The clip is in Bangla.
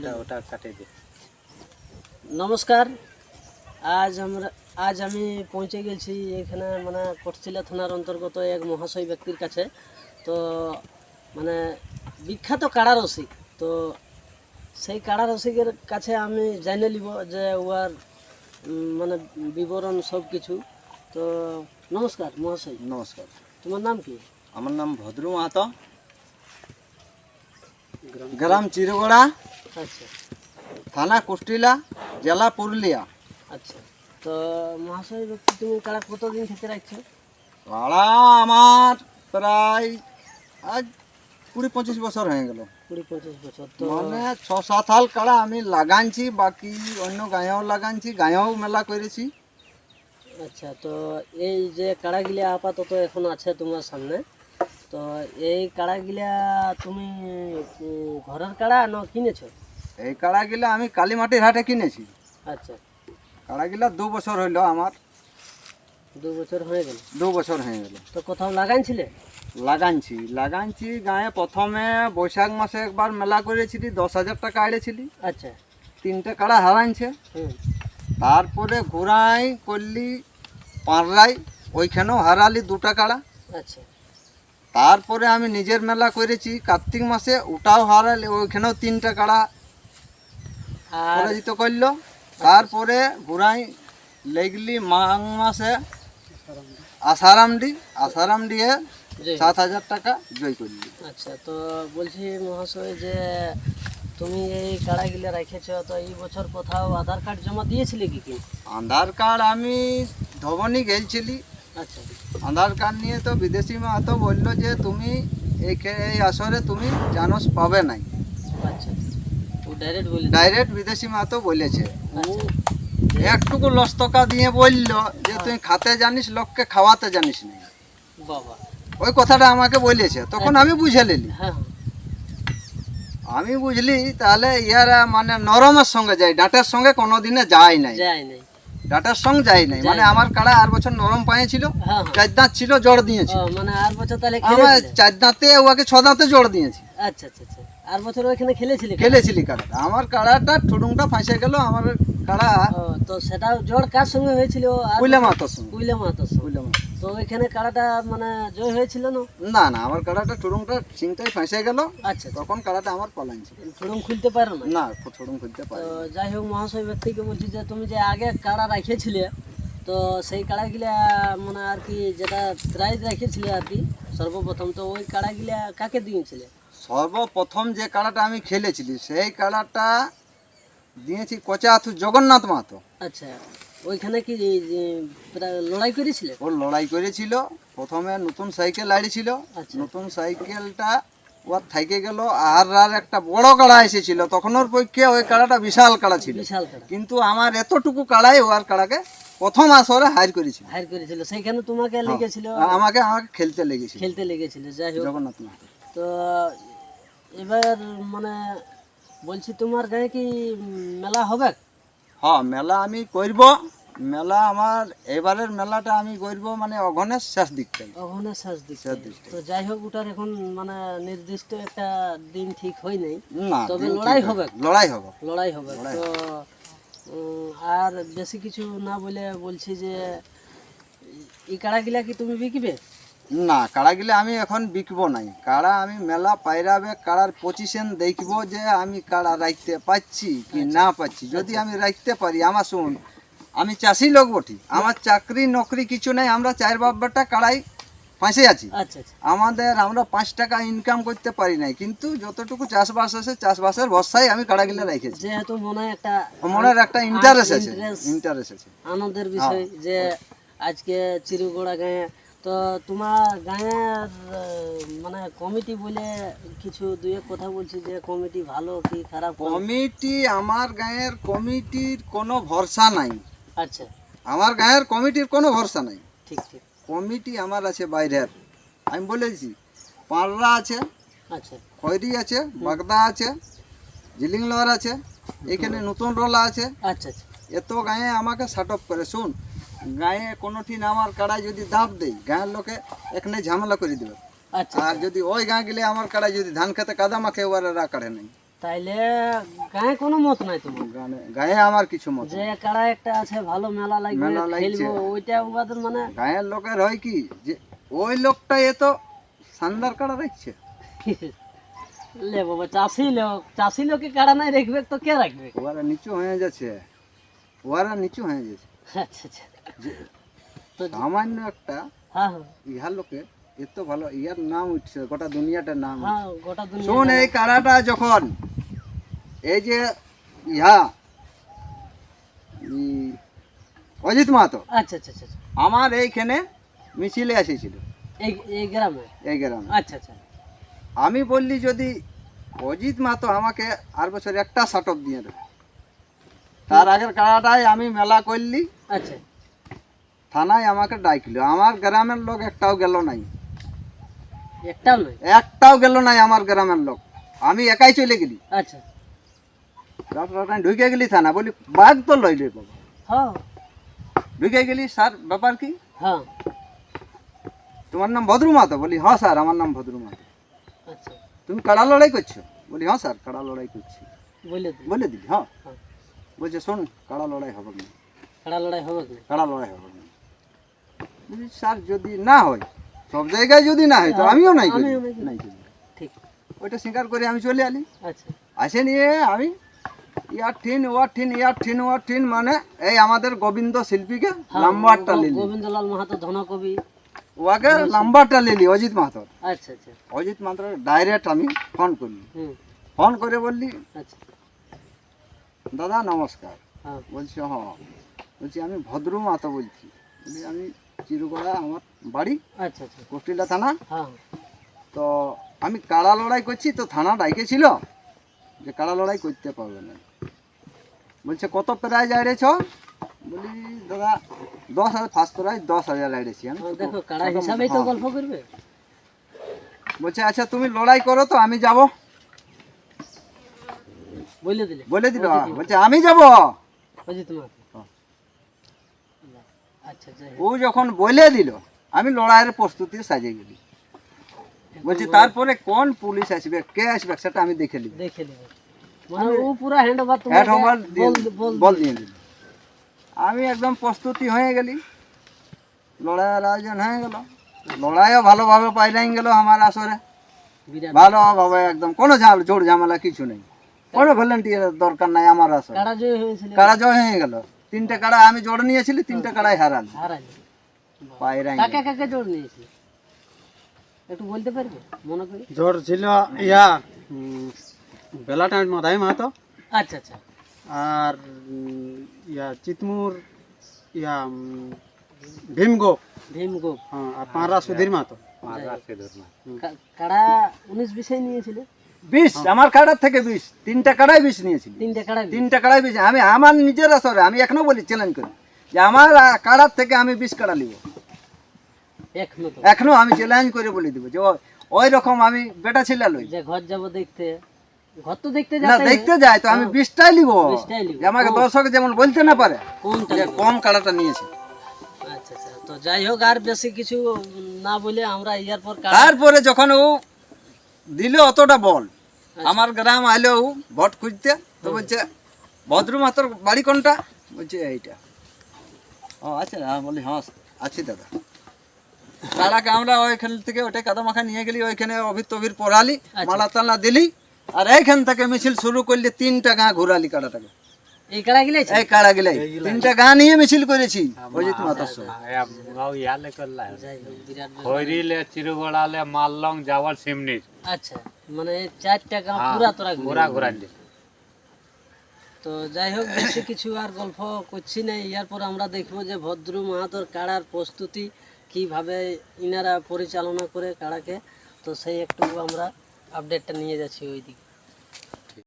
ওটা ওটা নমস্কার। আজ আমরা আজ আমি পৌঁছে গেছি এখানে মানে কটশিলা থানার অন্তর্গত এক মহাশয় ব্যক্তির কাছে। তো মানে বিখ্যাত কাড়া রসিক। তো সেই কাড়া রসিকের কাছে আমি জানে নিব যে ওয়ার মানে বিবরণ সব কিছু তো নমস্কার মহাশয়। নমস্কার। তোমার নাম কি? আমার নাম ভদ্র মাহাতো। গ্রাম। চিরগড়া আচ্ছা। থানা কুষ্টিলা জেলা পুরুলিয়া। আচ্ছা। তো মহাশয় তুমি কাড়া কতদিন থেকে রাখছো? পাড়া আমার প্রায় আজ কুড়ি পঁচিশ বছর হয়ে গেল। কুড়ি পঁচিশ বছর তো মানে ছ সাত হাল কাড়া আমি লাগানছি বাকি অন্য গাঁয়েও লাগানছি গাঁয়েও মেলা করেছি। আচ্ছা তো এই যে কাড়াগিলা আপাতত এখন আছে তোমার সামনে? তো এই কাড়াগিলা তুমি ঘরের কাড়া না কিনেছো? এই কাড়াগুলা আমি কালীমাটির হাটে কিনেছি। আচ্ছা। কাড়াগুলা দু বছর হইল আমার। দু বছর হয়ে গেল। দু বছর হয়ে গেল। তো কোথাও লাগাইছিলে লাগানছি। লাগানছি গায়ে প্রথমে বৈশাখ মাসে একবার মেলা করেছিলি দশ হাজার টাকা আড়েছিলি। আচ্ছা। তিনটে কাড়া হারাইছে। তারপরে ঘুরাই করলি পাঁড়াই ওইখানেও হারালি দুটা কাড়া। আচ্ছা। তারপরে আমি নিজের মেলা করেছি কার্তিক মাসে ওটাও হারালে ওইখানেও তিনটা কাড়া পরাজিত করল। তারপরে ঘুরাই লেগলি মাঘ মাসে আসারাম ডি আসারাম দিয়ে জি। সাত হাজার টাকা জয় করলি। আচ্ছা তো বলছি মহাশয় যে তুমি এই কাড়াগিলা রেখেছো তো এই বছর কোথাও আধার কার্ড জমা দিয়েছিলে কি কি? আধার কার্ড আমি ধবনি গেছিলি আধার কার্ড নিয়ে তো বিদেশি মা তো বলল যে তুমি এই এই আসরে তুমি জানস পাবে নাই। আচ্ছা। ডাইরেক্ট বিদেশি মা তো বলেছে। আচ্ছা। একটুকু লস্তকা দিয়ে বলল যে তুই খাতে জানিস লোককে খাওয়াতে জানিস না। বাবা। ওই কথাটা আমাকে বলেছে। তখন আমি বুঝে নিলি। হ্যাঁ হ্যাঁ। আমি বুঝলি তাহলে ইয়ারা মানে নরমের সঙ্গে যায় ডাটার সঙ্গে কোনো দিনে যায় নাই। যায় নাই। ডাটার সং যায় নাই। মানে আমার কাড়া আর বছর নরম পায়ে ছিল হ্যাঁ হ্যাঁ। চার দাঁত ছিল জড় দিয়েছি। মানে আর বছর তাহলে আমার চার দাঁতে ওকে ছ দাঁতে জড় দিয়েছি। আচ্ছা আচ্ছা আচ্ছা। আর বছর ওখানে খেলেছিলি খেলেছিলি কাড়াটা। আমার কাড়াটা ঠুডুংটা ফাঁসে গেল আমার কাড়া তো সেটা জ্বর কার সঙ্গে হয়েছিল? কুইলে মাতার সঙ্গে। কুইলে মাতার সঙ্গে। কুইলে মাতা তো ওইখানে কাড়াটা মানে জয় হয়েছিল না? না না আমার কাড়াটা ঠুডুংটা সিংটাই ফাঁসে গেল। আচ্ছা আচ্ছা। তখন কাড়াটা আমার পলাইছে ঠুড়ুম খুলতে পারো না? না ঠুডুং খুলতে পারে তো যাই হোক মহাশয় ব্যক্তিকে বলছি যে তুমি যে আগে কাড়া রাখিয়েছিলে তো সেই কাড়াগুলা মানে আর কি যেটা প্রাইজ রেখেছিলে আর কি সর্বপ্রথম তো ওই কাড়াগুলা কাকে দিয়েছিলে? সর্বপ্রথম যে কাড়াটা আমি খেলেছিলি সেই কাড়াটা দিয়েছি কচাথু জগন্নাথ মাহাতো। আচ্ছা। ওইখানে কি লড়াই করেছিলে? ওর লড়াই করেছিল। প্রথমে নতুন সাইকেল আড়িছিল আচ্ছা। নতুন সাইকেলটা ওর থেকে গেল। আর আর একটা বড় কাড়া এসেছিল। তখন ওর পক্ষে ওই কাড়াটা বিশাল কাড়া ছিল। বিশাল কাড়া। কিন্তু আমার এতটুকু কাড়াই ওর কাড়াকে প্রথম আসরে হার করেছিল। হায়ার করেছিল। সেইখানে তোমাকে লেগেছিল? আমাকে আমাকে খেলতে লেগেছিল। খেলতে লেগেছিল যাই হোক। জগন্নাথ তো এবার মানে বলছি তোমার গায়ে কি মেলা হবে? হ্যাঁ মেলা আমি করব। মেলা আমার এবারের মেলাটা আমি করব মানে অঘনের শেষ দিকটাই ওখানে শেষ দিক দিকটা তো যাই হোক ওটার এখন মানে নির্দিষ্ট একটা দিন ঠিক হয় নাই। তবে লড়াই হবে। লড়াই হবে। লড়াই হবে। তো আর বেশি কিছু না বলে বলছি যে এই কাড়াগুলা কি তুমি বিকবে? না কাড়া গেলে আমি এখন বিকবো নাই। কাড়া আমি মেলা পাইরাবে কাড়ার পজিশন দেখব যে আমি কাড়া রাখতে পাচ্ছি কি না পাচ্ছি। যদি আমি রাখতে পারি আমার শুন আমি চাষি লোক বটি আমার চাকরি নকরি কিছু নাই আমরা চার বাব্বারটা কাড়াই ফাঁসে আছি। আচ্ছা আচ্ছা। আমাদের আমরা পাঁচ টাকা ইনকাম করতে পারি নাই কিন্তু যতটুকু চাষবাস আছে চাষবাসের ভরসায় আমি কাড়াগুলো রেখেছি যেহেতু মনে একটা মনের একটা ইন্টারেস্ট আছে ইন্টারেস্ট আছে। আনন্দের বিষয় যে আজকে চিরুগোড়া গায়ে তো তোমার গায়ের মানে কমিটি বলে কিছু দুই এক কথা বলছি যে কমিটি ভালো কি খারাপ কমিটি আমার গায়ের কমিটির কোনো ভরসা নাই। আচ্ছা। আমার গায়ের কমিটির কোনো ভরসা নাই। ঠিক ঠিক। কমিটি আমার আছে বাইরের। আমি বলেছি পাড়রা আছে আচ্ছা। খয়রি আছে বাগদা আছে জিলিংলোয়ার আছে এখানে নতুন রোলা আছে। আচ্ছা আচ্ছা। এত গায়ে আমাকে শার্ট অফ করে। শুন গায়ে কোনোঠিন আমার কাড়ায় যদি দাব দেই গায়ের লোকে এখানে ঝামেলা করে দেবে। আচ্ছা। আর যদি ওই গাঁ গেলে আমার কাড়ায় যদি ধান খেতে কাদা মাখে ওরা কাড়ে নেই। তাইলে গায়ে কোনো মত নাই তোমার? গানে- গায়ে আমার কিছু মত যে কাড়া একটা আছে ভালো মেলা লাগবে মেলা লাগছে। ওইটা উপাদান মানে গায়ের লোকের হয় কি যে ওই লোকটা এত শানদার কাড়া রাখছে। লে বাবা চাষি লোক চাষি লোকে কাড়া নাই রাখবে তো কে রাখবে? ওরা নিচু হয়ে যাচ্ছে। ওরা নিচু হয়ে যাচ্ছে। আচ্ছা আচ্ছা। তো সামান্য একটা হ্যাঁ হ্যাঁ। ইহার লোকে এত ভালো ইয়ার নাম উঠছে গোটা দুনিয়াটার নাম। হ্যাঁ শোন এই কাড়াটা যখন এই যে ইহা অজিত মাহাতো আচ্ছা আচ্ছা আচ্ছা আচ্ছা। আমার এইখানে মিছিলে এসেছিল। এই এই গ্রামে? এই গ্রামে। আচ্ছা আচ্ছা। আমি বললি যদি অজিত মাহাতো আমাকে আর বছর একটা শাটক দিয়ে দেবে তার আগের কাড়াটাই আমি মেলা করলি। আচ্ছা। থানায় আমাকে ডাকলো। আমার গ্রামের লোক একটাও গেল নাই। একটাও একটাও গেল নাই আমার গ্রামের লোক। আমি একাই চলে গেলি। আচ্ছা। ঢুকে গেলি থানা। বলি বাঘ তো লইলে বাবা। হ্যাঁ। ঢুকে গেলি স্যার ব্যাপার কি? হ্যাঁ। তোমার নাম ভদ্রু মাতো? বলি হ্যাঁ স্যার আমার নাম ভদ্রু মাতো। আচ্ছা। তুমি কাড়া লড়াই করছ? বলি হ্যাঁ স্যার কাড়া লড়াই করছি। বলে দিলি হ্যাঁ। হ্যাঁ। বলছে শোন কাড়া লড়াই হবে না। কাড়া লড়াই হবে কাড়া লড়াই হবে না। স্যার যদি না হয় সব জায়গায় যদি না হয় তো আমিও নাই করি। নাই করি। ঠিক। ওইটা স্বীকার করে আমি চলে আলি। আচ্ছা। আসে নিয়ে আমি ইয়ার ঠিন ওয়ার ঠিন ইয়ার ঠিন ওয়ার ঠিন মানে এই আমাদের গোবিন্দ শিল্পীকে হ্যাঁ, নাম্বারটা গো- লিলি। গোবিন্দলাল মাহাতো ধনকবি। ওকে নাম্বারটা লিলি অজিত মাহাতর। আচ্ছা আচ্ছা। অজিত মাত্র ডাইরেক্ট আমি ফোন করলি ফোন করে বললি আচ্ছা। দাদা নমস্কার। হ্যাঁ। বলছি হ্যাঁ বলছি আমি ভদ্র মাতা বলছি আমি চিরগড়া আমার বাড়ি আচ্ছা আচ্ছা। কুষ্টিলা থানা। হ্যাঁ। তো আমি কাড়া লড়াই করছি তো থানা ডাইকেছিল যে কাড়া লড়াই করতে পারবে না। বলছে কত প্রাইজ আইড়েছ বলি দাদা দশ হাজার ফার্স্ট প্রাইজ দশ হাজার আইড়েছি আমি হ্যাঁ, দেখো কাড়া হিসাবেই তো গল্প করবে। বলছে আচ্ছা তুমি লড়াই করো তো আমি যাব। বলে দিলে। বলে দিল বলছে আমি যাব? অজিত মাহাতো হ্যাঁ। আচ্ছা আচ্ছা ও যখন বলে দিল আমি লড়াইয়ের প্রস্তুতি সাজিয়ে গেলি বলছি তারপরে কোন পুলিশ আসবে কে আসবে সেটা আমি দেখে নিব। দেখে নেবে। মানে আমি একদম প্রস্তুতি হয়ে গেলি। লড়াইয়ের আয়োজন হয়ে গেল। লড়াইও ভালোভাবে পাইলাই গেল আমার আসরে। ভালোভাবে একদম কোনো জোর ঝামেলা কিছু নেই। কোনো ভলেন্টিয়ার দরকার নাই আমার আসরে। কাড়া জয় হয়ে গেল। তিনটে কাড়া আমি জোর নিয়েছিলি তিনটে কাড়াই হারালি। হারাইলে পায়রাই কাকে কাকে জোর নিয়েছিল? একটু বলতে পারবে? মনে করি। জোর ছিল ইয়া উম, বেলা টাইম মাধাই মাহাতো? আচ্ছা আচ্ছা। আর ইয়া চিতমুর ইয়া ভীমগোপ। ভীমগোপ। হ্যাঁ আর পাঁড়া সুধীর মাহাতো। কাড়া উনিশ বিষয় নিয়েছিল? বিষ আমার কাড়ার থেকে বিষ। তিনটা কাড়াই বিষ নিয়েছিলি। তিনটে কাড়া তিনটা কাড়াই বিষ। আমি আমার নিজের আসরে আমি এখনও বলি চ্যালেঞ্জ করি যে আমার কাড়ার থেকে আমি বিষ কাড়া নিব। এখনও আমি চ্যালেঞ্জ করে বলে দিব যে ওই রকম আমি বেটা ছেলে লই। যে ঘর যাব দেখতে। ঘর তো দেখতে না দেখতে যাই তো আমি বিশটাই নিব। আমাকে দর্শক যেমন বলতে না পারে কম কাড়াটা নিয়েছে। আচ্ছা আচ্ছা তো যাই হোক আর বেশি কিছু না বলে আমরা ইয়ার পর তারপরে যখন ও দিল অতটা বল। আমার গ্রাম আইলো ও ভোট খুঁজতে তো বলছে ভদ্র মাতর বাড়ি কোনটা? বলছে এইটা। ও আচ্ছা হ্যাঁ বলি হ্যাঁ আছি দাদা। তারাকে আমরা ওইখান থেকে ওটাই কাদা মাখা নিয়ে গেলি ওইখানে অভির তভির পড়ালি মালা তালা দিলি আর এইখান থেকে মিছিল শুরু করলে তিনটা গাঁ ঘুরালি কাড়াটাকে এই কাড়া গিলে এই কাড়া গেলে তিনটা গাঁ নিয়ে মিছিল করেছি অজিত মাতার সঙ্গে। যাই হোক বিরাট চিরগড়ালে মাললং যাওয়ার সিমনির আচ্ছা মানে চারটা গাঁ পুরা তোরা ঘুরে। পুরা তো যাই হোক বেশি কিছু আর গল্প করছি না। ইয়ার পর আমরা দেখব যে ভদ্র মাহাতর কাড়ার প্রস্তুতি কীভাবে ইনারা পরিচালনা করে কাড়াকে। তো সেই একটু আমরা আপডেটটা নিয়ে যাচ্ছি ওই দিকে